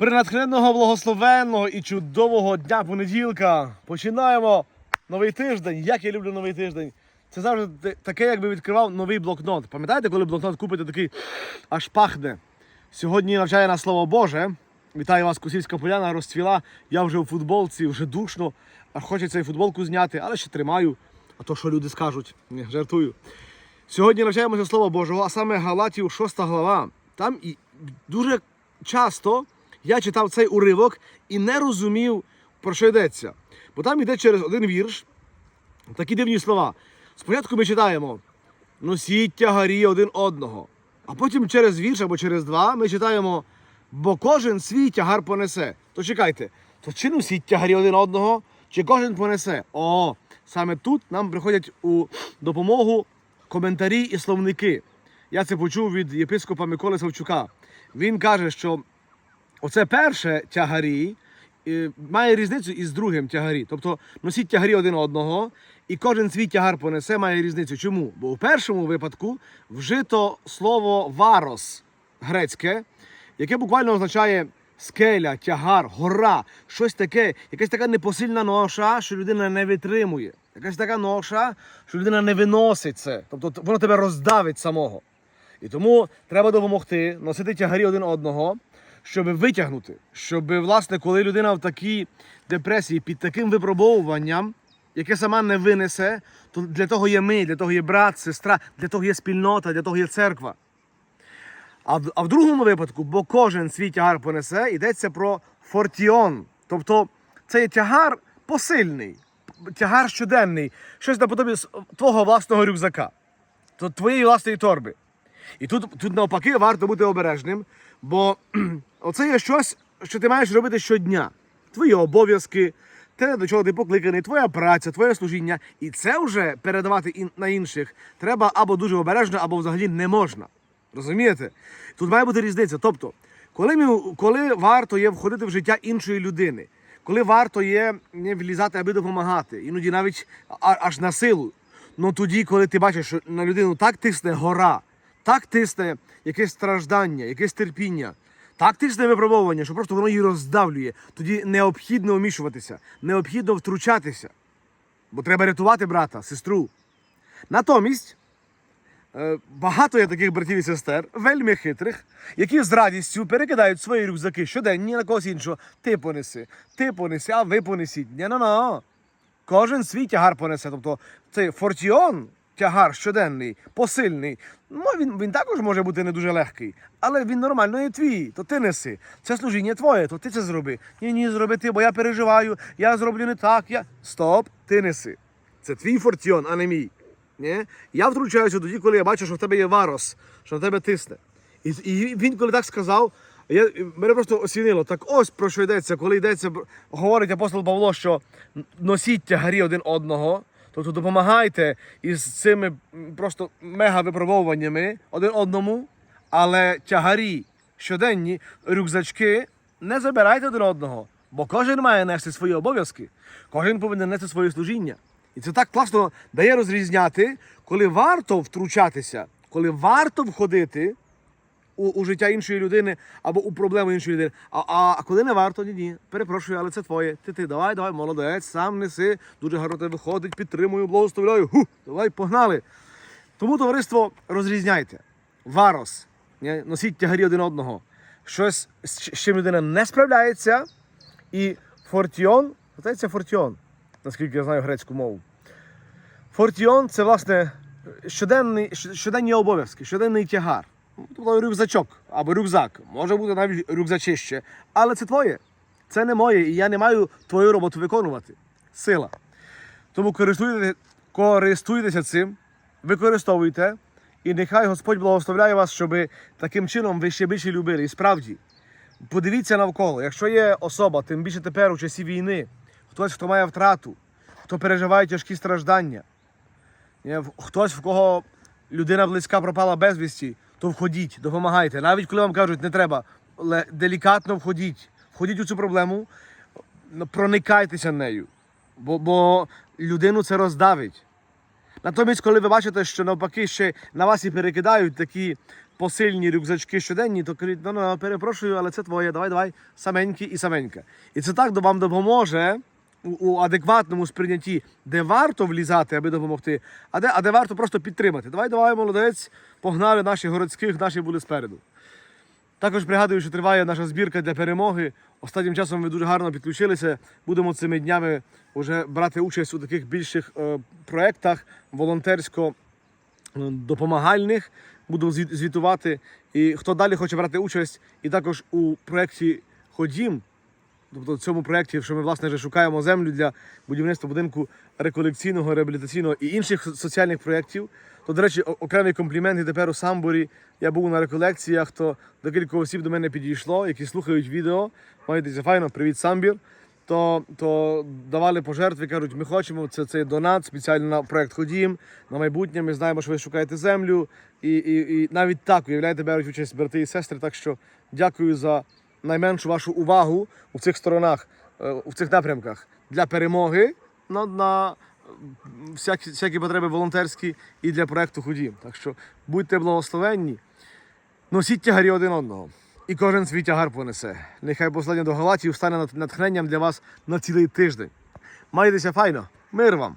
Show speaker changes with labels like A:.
A: натхненного, благословенного і чудового дня понеділка. Починаємо новий тиждень. Як я люблю новий тиждень. Це завжди таке, якби відкривав новий блокнот. Пам'ятаєте, коли блокнот купите такий аж пахне? Сьогодні навчає нас слово Боже. Вітаю вас, Косівська поляна розцвіла. Я вже у футболці, вже душно. А хочеться і футболку зняти, але ще тримаю. А то що люди скажуть, жартую. Сьогодні навчаємося Слова Божого, а саме Галатів 6 глава. Там і дуже часто я читав цей уривок і не розумів, про що йдеться. Бо там йде через один вірш такі дивні слова. Спочатку ми читаємо носіть тягарі один одного. А потім через вірш або через два ми читаємо, бо кожен свій тягар понесе. То чекайте, то чи носіть тягарі один одного, чи кожен понесе? О, саме тут нам приходять у допомогу коментарі і словники. Я це почув від єпископа Миколи Савчука. Він каже, що оце перше тягарі має різницю із другим тягарі. Тобто носіть тягарі один одного, і кожен свій тягар понесе має різницю. Чому? Бо у першому випадку вжито слово варос грецьке, яке буквально означає скеля, тягар, гора, щось таке, якась така непосильна ноша, що людина не витримує. Якась така ноша, що людина не виносить це. Тобто воно тебе роздавить самого. І тому треба допомогти носити тягарі один одного, щоб витягнути, щоб, власне, коли людина в такій депресії під таким випробовуванням, яке сама не винесе, то для того є ми, для того є брат, сестра, для того є спільнота, для того є церква. А в, а в другому випадку, бо кожен свій тягар понесе, йдеться про фортіон. Тобто це є тягар посильний, тягар щоденний, щось наподобі твого власного рюкзака, то твоєї власної торби. І тут, тут навпаки варто бути обережним, бо оце є щось, що ти маєш робити щодня. Твої обов'язки, те, до чого ти покликаний, твоя праця, твоє служіння. І це вже передавати на інших треба або дуже обережно, або взагалі не можна. Розумієте? Тут має бути різниця. Тобто, коли, коли варто є входити в життя іншої людини, коли варто є не влізати, аби допомагати, іноді навіть аж на силу. Ну тоді, коли ти бачиш, що на людину так тисне гора, так тисне якесь страждання, якесь терпіння, так тисне випробовування, що просто воно її роздавлює. Тоді необхідно вмішуватися, необхідно втручатися. Бо треба рятувати брата, сестру. Натомість. Е, Багато є таких братів і сестер, вельми хитрих, які з радістю перекидають свої рюкзаки щоденні на когось іншого. Ти понеси, ти понеси, а ви понесіть. ні на на Кожен свій тягар понесе. Тобто цей фортіон, тягар щоденний, посильний. Ну, він, він також може бути не дуже легкий, але він нормально є твій, то ти неси. Це служіння твоє, то ти це зроби. Ні, ні, зроби ти, бо я переживаю, я зроблю не так. Я... Стоп, ти неси. Це твій фортіон, а не мій. Ні? Я втручаюся тоді, коли я бачу, що в тебе є варос, що на тебе тисне. І, і він, коли так сказав, я, мене просто осінило. Так ось про що йдеться, коли йдеться, говорить апостол Павло, що носіть тягарі один одного, тобто допомагайте із цими просто мега випробовуваннями один одному, але тягарі щоденні, рюкзачки не забирайте один одного, бо кожен має нести свої обов'язки, кожен повинен нести своє служіння. І це так класно дає розрізняти, коли варто втручатися, коли варто входити у, у життя іншої людини або у проблему іншої людини. А, а, коли не варто, ні, ні. Перепрошую, але це твоє. Ти ти давай, давай, молодець, сам неси. Дуже гарно тебе виходить, підтримую, благословляю. Ху, давай, погнали. Тому, товариство, розрізняйте. Варос, ні, носіть тягарі один одного. Щось, з чим людина не справляється. І фортіон, це фортіон, наскільки я знаю грецьку мову. Фортіон це, власне, щоденний, щоденні обов'язки, щоденний тягар. Тобто рюкзачок або рюкзак. Може бути навіть рюкзачище. Але це твоє. Це не моє, і я не маю твою роботу виконувати. Сила. Тому користуйтеся, користуйтеся цим, використовуйте, і нехай Господь благословляє вас, щоб таким чином ви ще більше любили. І справді, подивіться навколо, якщо є особа, тим більше тепер у часі війни, хтось, хто має втрату, хто переживає тяжкі страждання, хтось, в кого людина близька пропала безвісті, то входіть, допомагайте. Навіть коли вам кажуть, не треба, делікатно входіть. Входіть у цю проблему, проникайтеся нею. Бо, бо людину це роздавить. Натомість, коли ви бачите, що навпаки ще на вас і перекидають такі посильні рюкзачки щоденні, то кажіть, ну, ну перепрошую, але це твоє, давай, давай, саменьке і саменьке. І це так вам допоможе у, адекватному сприйнятті, де варто влізати, аби допомогти, а де, а де варто просто підтримати. Давай, давай, молодець, погнали наших городських, наші були спереду. Також пригадую, що триває наша збірка для перемоги. Останнім часом ви дуже гарно підключилися. Будемо цими днями вже брати участь у таких більших е, проєктах волонтерсько е. Буду звітувати. І хто далі хоче брати участь, і також у проєкті Ходім, тобто в цьому проєкті, що ми власне вже шукаємо землю для будівництва будинку реколекційного, реабілітаційного і інших соціальних проєктів. То, до речі, о- окремий комплімент і тепер у Самборі. Я був на реколекціях, то декілька осіб до мене підійшло, які слухають відео. Маєте файно, привіт, Самбір. То, то давали пожертви, кажуть, ми хочемо це цей донат спеціально на проект Ходім. На майбутнє ми знаємо, що ви шукаєте землю. І, і, і навіть так уявляєте, беруть участь брати і сестри. Так що дякую за найменшу вашу увагу у цих сторонах, е, у цих напрямках для перемоги на, на всякі, всякі потреби волонтерські і для проекту Ходім. Так що будьте благословенні, носіть тягарі один одного. І кожен свій тягар понесе. Нехай послання до Галатів стане натхненням для вас на цілий тиждень. Майтеся файно, мир вам!